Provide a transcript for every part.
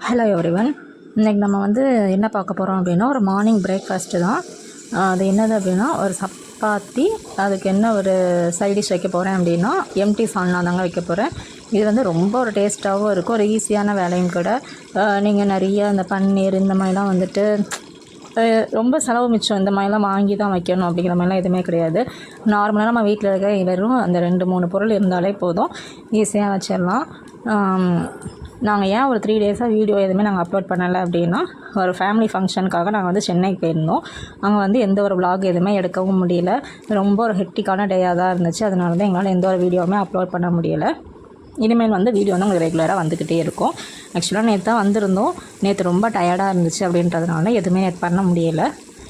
Hello everyone இன்றைக்கி நம்ம வந்து என்ன பார்க்க போகிறோம் அப்படின்னா ஒரு மார்னிங் பிரேக்ஃபாஸ்ட்டு தான். அது என்னது அப்படின்னா ஒரு சப்பாத்தி அதுக்கு என்ன ஒரு சைட் டிஷ் வைக்க போகிறேன் அப்படின்னா எம்டி சால்னா தாங்க வைக்க போகிறேன் இது வந்து ரொம்ப ஒரு டேஸ்ட்டாகவும் இருக்கும் ஒரு ஈஸியான வேலையும் கூட. நீங்கள் நிறைய இந்த பன்னீர் இந்த மாதிரிலாம் வந்துட்டு ரொம்ப செலவு மிச்சம். இந்த மாதிரிலாம் வாங்கி தான் வைக்கணும் அப்படிங்கிற மாதிரிலாம் எதுவுமே கிடையாது. நார்மலாக நம்ம வீட்டில் இருக்க வெறும் அந்த ரெண்டு மூணு பொருள் இருந்தாலே போதும். ஈஸியாக வச்சிடலாம். நாங்கள் ஏன் ஒரு த்ரீ டேஸாக வீடியோ எதுவுமே நாங்கள் அப்லோட் பண்ணலை அப்படின்னா ஒரு ஃபேமிலி ஃபங்க்ஷனுக்காக நாங்கள் வந்து சென்னைக்கு போயிருந்தோம். அங்கே வந்து எந்த ஒரு விளாக் எதுவுமே எடுக்கவும் முடியல. ரொம்ப ஒரு ஹெட்டிக்கான டேயாக தான் இருந்துச்சு. அதனால தான் எங்களால் எந்த ஒரு வீடியோவுமே அப்லோட் பண்ண முடியலை. இனிமேல் வந்து வீடியோ வந்து உங்களுக்கு ரெகுலராக வந்துக்கிட்டே இருக்கும். ஆக்சுவலாக நேற்று தான் வந்திருந்தோம். நேற்று ரொம்ப டயர்டாக இருந்துச்சு அப்படின்றதுனால எதுவுமே நேற்று பண்ண முடியலை.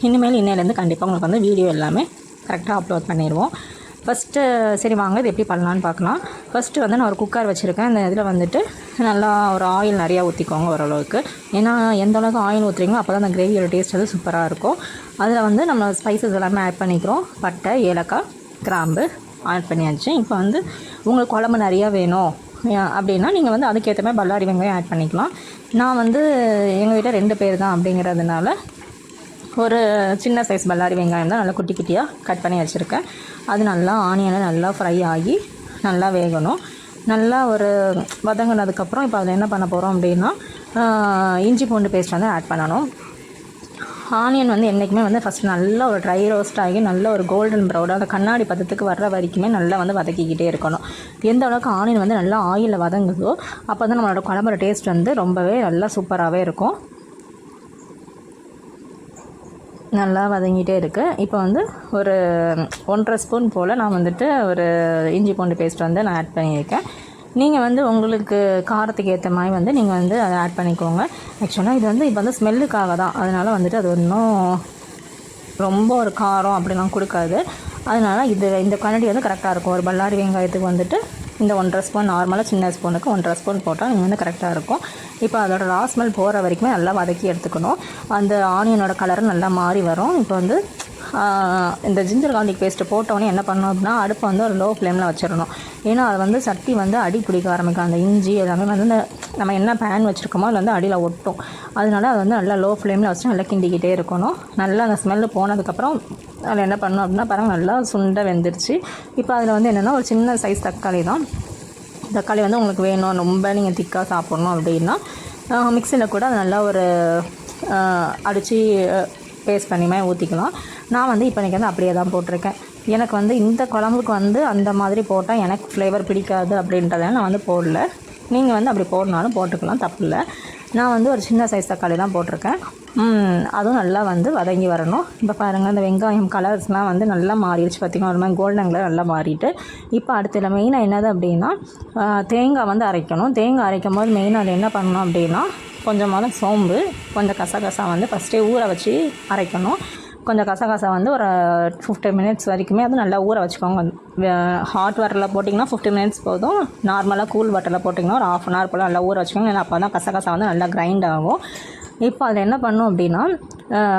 இனிமேல் இன்னையிலேருந்து கண்டிப்பாக உங்களுக்கு வந்து வீடியோ எல்லாமே கரெக்டாக அப்லோட் பண்ணிடுவோம் ஃபஸ்ட்டு சரி வாங்க இது எப்படி பண்ணலான்னு பார்க்கலாம். ஃபஸ்ட்டு வந்து நான் ஒரு குக்கர் வச்சுருக்கேன். அந்த இதில் வந்துட்டு நல்லா ஒரு ஆயில் நிறையா ஊற்றிக்கோங்க ஓரளவுக்கு. ஏன்னா எந்த அளவுக்கு ஆயில் ஊற்றுறீங்களோ அப்போ தான் அந்த கிரேவியோட டேஸ்ட் வந்து சூப்பராக இருக்கும். அதில் வந்து நம்ம ஸ்பைசஸ் எல்லாமே ஆட் பண்ணிக்கிறோம். பட்டை ஏலக்காய் கிராம்பு ஆட் பண்ணியாச்சு. இப்போ வந்து உங்களுக்கு குழம்பு நிறையா வேணும் அப்படின்னா நீங்கள் வந்து அதுக்கேற்ற மாதிரி பல்லாரி வெங்காயம் ஆட் பண்ணிக்கலாம். நான் வந்து எங்கள் வீட்டில் ரெண்டு பேர் தான் அப்படிங்கிறதுனால ஒரு சின்ன சைஸ் பல்லாரி வெங்காயம் தான் நல்லா குட்டி குட்டியாக கட் பண்ணி வச்சுருக்கேன். அது நல்லா ஆனியனில் நல்லா ஃப்ரை ஆகி நல்லா வேகணும். நல்லா ஒரு வதங்கினதுக்கப்புறம் இப்போ அதில் என்ன பண்ண போகிறோம் அப்படின்னா இஞ்சி பூண்டு பேஸ்ட் வந்து ஆட் பண்ணணும். ஆனியன் வந்து என்றைக்குமே வந்து ஃபஸ்ட் நல்லா ஒரு ட்ரை ரோஸ்ட் ஆகி நல்ல ஒரு கோல்டன் ப்ரௌடாக அந்த கண்ணாடி பதத்துக்கு வர்ற வரைக்குமே நல்லா வந்து வதக்கிக்கிட்டே இருக்கணும். எந்த அளவுக்கு ஆனியன் வந்து நல்லா ஆயிலில் வதங்குதோ அப்போ தான் நம்மளோட குழம்போட டேஸ்ட் வந்து ரொம்பவே நல்லா சூப்பராகவே இருக்கும். நல்லா வதங்கிட்டே இருக்குது இப்போ வந்து ஒரு ஒன்றரை ஸ்பூன் போல் நான் வந்துட்டு ஒரு இஞ்சி பூண்டு பேஸ்ட் வந்து நான் ஆட் பண்ணியிருக்கேன். நீங்கள் வந்து உங்களுக்கு காரத்துக்கு ஏற்ற மாதிரி வந்து நீங்கள் வந்து அதை ஆட் பண்ணிக்கோங்க. ஆக்சுவலாக இது வந்து இப்போ வந்து ஸ்மெல்லுக்காக தான். அதனால் வந்துட்டு அது இன்னும் ரொம்ப ஒரு காரம் அப்படிலாம் கொடுக்காது. அதனால் இது இந்த குவான்டிட்டி வந்து கரெக்டாக இருக்கும். ஒரு பல்லாரி வெங்காயத்துக்கு வந்துட்டு இந்த ஒன்றரை ஸ்பூன் நார்மலாக சின்ன ஸ்பூனுக்கு ஒன்றரை ஸ்பூன் போட்டால் நீங்கள் வந்து கரெக்டாக இருக்கும். இப்போ அதோட ரா ஸ்மெல் போகிற வரைக்குமே நல்லா வதக்கி எடுத்துக்கணும். அந்த ஆனியனோட கலரும் நல்லா மாறி வரும். இப்போ வந்து இந்த ஜிஞ்சர் கார்லிக் பேஸ்ட்டு போட்டோன்னே என்ன பண்ணணும் அப்படின்னா அடுப்பை வந்து ஒரு லோ ஃப்ளேமில் வச்சிடணும். ஏன்னா அது வந்து சட்டி வந்து அடி பிடிக்க ஆரம்பிக்கும். அந்த இஞ்சி எல்லாமே வந்து இந்த நம்ம என்ன பேன் வச்சுருக்கோமோ அது வந்து அடியில் ஒட்டும். அதனால அது வந்து நல்லா லோ ஃப்ளேமில் வச்சு நல்லா கிண்டிக்கிட்டே இருக்கணும். நல்லா அந்த ஸ்மெல்லு போனதுக்கப்புறம் அதில் என்ன பண்ணணும் அப்படின்னா பாருங்கள் நல்லா சுண்டை வெந்துருச்சு. இப்போ அதில் வந்து என்னென்னா ஒரு சின்ன சைஸ் தக்காளி தான். தக்காளி வந்து உங்களுக்கு வேணும். ரொம்ப நீங்கள் திக்காக சாப்பிட்ணும் அப்படின்னா மிக்சியில் கூட அது நல்லா ஒரு அடித்து பேஸ்ட் பண்ணியுமே ஊற்றிக்கலாம் நான் வந்து இப்போ இன்றைக்கி வந்து அப்படியே தான் போட்டிருக்கேன். எனக்கு வந்து இந்த குழம்புக்கு வந்து அந்த மாதிரி போட்டால் எனக்கு ஃப்ளேவர் பிடிக்காது அப்படின்றத நான் வந்து போடல. நீங்கள் வந்து அப்படி போடனாலும் போட்டுக்கலாம் தப்பு இல்லை. நான் வந்து ஒரு சின்ன சைஸ் தக்காளி தான் போட்டிருக்கேன் அதுவும் நல்லா வந்து வதங்கி வரணும். இப்போ பாருங்கள் இந்த வெங்காயம் கலர்ஸ்லாம் வந்து நல்லா மாறிடுச்சு பார்த்திங்கன்னா ஒரு மாதிரி கோல்டன் கலர் நல்லா மாறிட்டு. இப்போ அடுத்தது மெயினாக என்னது அப்படின்னா தேங்காய் வந்து அரைக்கணும். தேங்காய் அரைக்கும் போது மெயினாக அது என்ன பண்ணணும் அப்படின்னா கொஞ்சமாக சோம்பு கொஞ்சம் கசகசா வந்து ஃபஸ்ட்டே ஊற வச்சு அரைக்கணும். கொஞ்சம் கசகசா வந்து ஒரு ஃபிஃப்டி மினிட்ஸ் வரைக்குமே அது நல்லா ஊற வச்சுக்கோங்க. ஹாட் வாட்டரில் போட்டிங்கன்னா ஃபிஃப்டி மினிட்ஸ் போதும். நார்மலாக கூல் வாட்டரில் போட்டிங்கன்னா ஒரு ஆஃப் அன் ஹவர் போல் நல்லா ஊற வச்சுக்கோங்க. ஏன்னா அப்போ தான் கசகசா வந்து நல்லா கிரைண்ட் ஆகும். இப்போ அதில் என்ன பண்ணும் அப்படின்னா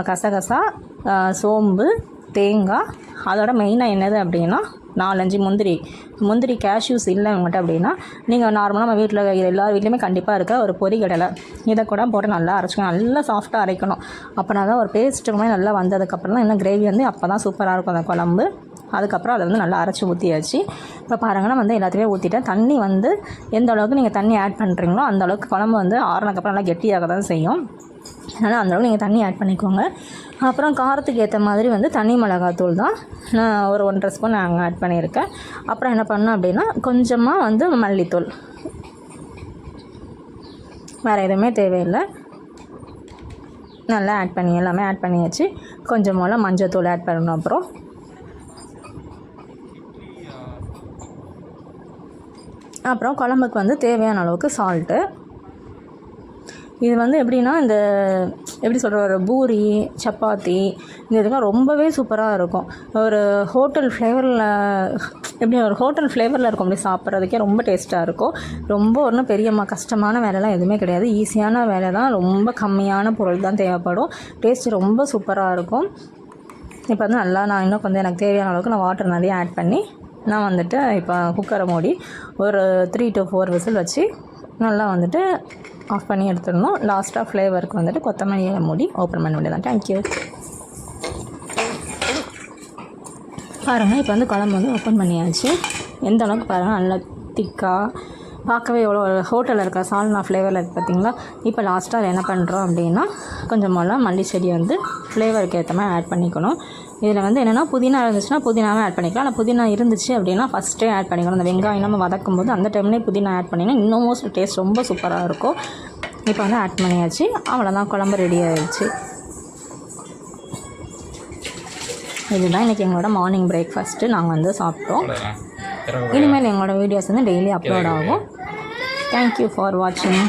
கசகசா சோம்பு தேங்காய் அதோட மெயினாக என்னது அப்படின்னா நாலஞ்சு முந்திரி. முந்திரி கேஷ்யூஸ் இல்லை உங்கள்கிட்ட அப்படின்னா நீங்கள் நார்மலாக நம்ம வீட்டில் எல்லார் வீட்லேயுமே கண்டிப்பாக இருக்க ஒரு பொரிகடலை இதை கூட போட்டு நல்லா அரைச்சிக்கணும். நல்லா சாஃப்டாக அரைக்கணும். அப்போனா தான் ஒரு பேஸ்ட்டு மாதிரி நல்லா வந்ததுக்கப்புறம் தான் இன்னும் கிரேவி வந்து அப்போ தான் சூப்பராக இருக்கும் அந்த குழம்பு. அதுக்கப்புறம் அதை வந்து நல்லா அரைச்சி ஊற்றியாச்சு இப்போ பாருங்கன்னா வந்து எல்லாத்தையுமே ஊற்றிட்டேன் தண்ணி வந்து எந்த அளவுக்கு நீங்கள் தண்ணி ஆட் பண்ணுறீங்களோ அந்த அளவுக்கு குழம்பு வந்து ஆறுனதுக்கப்புறம் நல்லா கெட்டியாக தான் செய்யும். அதனால் அந்தளவுக்கு நீங்கள் தண்ணி ஆட் பண்ணிக்கோங்க. அப்புறம் காரத்துக்கு ஏற்ற மாதிரி வந்து தனி மிளகாத்தூள் தான். நான் ஒரு ஒன்றரை ஸ்பூன் நாங்கள் ஆட் பண்ணியிருக்கேன். அப்புறம் என்ன பண்ணோம் அப்படின்னா கொஞ்சமாக வந்து மல்லித்தூள். வேறு எதுவுமே தேவையில்லை. நல்லா ஆட் பண்ணி எல்லாமே ஆட் பண்ணியாச்சு. கொஞ்சம் போல் மஞ்சத்தூள் ஆட் பண்ணணும் அப்புறம். அப்புறம் குழம்புக்கு வந்து தேவையான அளவுக்கு சால்ட்டு இது வந்து எப்படின்னா இந்த எப்படி சொல்கிற ஒரு பூரி சப்பாத்தி இந்த இதுக்கெல்லாம் ரொம்பவே சூப்பராக இருக்கும். ஒரு ஹோட்டல் ஃப்ளேவரில் எப்படி ஒரு ஹோட்டல் ஃப்ளேவரில் இருக்கும் அப்படி சாப்பிட்றதுக்கே ரொம்ப டேஸ்ட்டாக இருக்கும். ரொம்ப ஒன்றும் பெரியம்மா கஷ்டமான வேலைலாம் எதுவுமே கிடையாது. ஈஸியான வேலை தான். ரொம்ப கம்மியான பொருள் தான் தேவைப்படும். டேஸ்ட் ரொம்ப சூப்பராக இருக்கும். இப்போ வந்து நல்லா நான் இன்னும் கொஞ்சம் எனக்கு தேவையான அளவுக்கு நான் வாட்டர் நிறைய ஆட் பண்ணி நான் வந்துட்டு இப்போ குக்கரை மூடி ஒரு த்ரீ டு ஃபோர் விசில் வச்சு நல்லா வந்துட்டு ஆஃப் பண்ணி எடுத்துடணும். லாஸ்ட்டாக ஃப்ளேவருக்கு வந்துட்டு கொத்தமல்லி மூடி ஓப்பன் பண்ண வேண்டியதான் தேங்க்யூ பாருங்கள் இப்போ வந்து குழம்பு வந்து ஓப்பன் பண்ணியாச்சு. எந்த அளவுக்கு பாருங்கள் நல்லா திக்காக பார்க்கவே எவ்வளோ ஹோட்டலில் இருக்க சால்னா ஃப்ளேவரில் இருக்குது பார்த்தீங்களா இப்போ லாஸ்ட்டாக என்ன பண்ணுறோம் அப்படின்னா கொஞ்சம் மல்லி செடி வந்து ஃப்ளேவருக்கு ஏற்ற மாதிரி ஆட் பண்ணிக்கணும். இதில் வந்து என்னென்னா புதினா இருந்துச்சுன்னா புதினாவே ஆட் பண்ணிக்கலாம். ஆனால் புதினா இருந்துச்சு அப்படின்னா ஃபஸ்ட்டே ஆட் பண்ணிக்கணும். அந்த வெங்காயம் நம்ம வதக்கும் போது அந்த டைம்லேயே புதினா ஆட் பண்ணிங்கன்னா இன்னும் மோஸ்ட் டேஸ்ட் ரொம்ப சூப்பராக இருக்கும். இப்போ வந்து ஆட் பண்ணியாச்சு. அவ்வளோதான் குழம்பு ரெடி ஆயிடுச்சு. இதுதான் இன்றைக்கி எங்களோட மார்னிங் பிரேக்ஃபாஸ்ட்டு நாங்கள் வந்து சாப்பிட்டோம். இனிமேல் எங்களோட வீடியோஸ் வந்து டெய்லி அப்லோட் ஆகும். தேங்க்யூ ஃபார் வாட்சிங்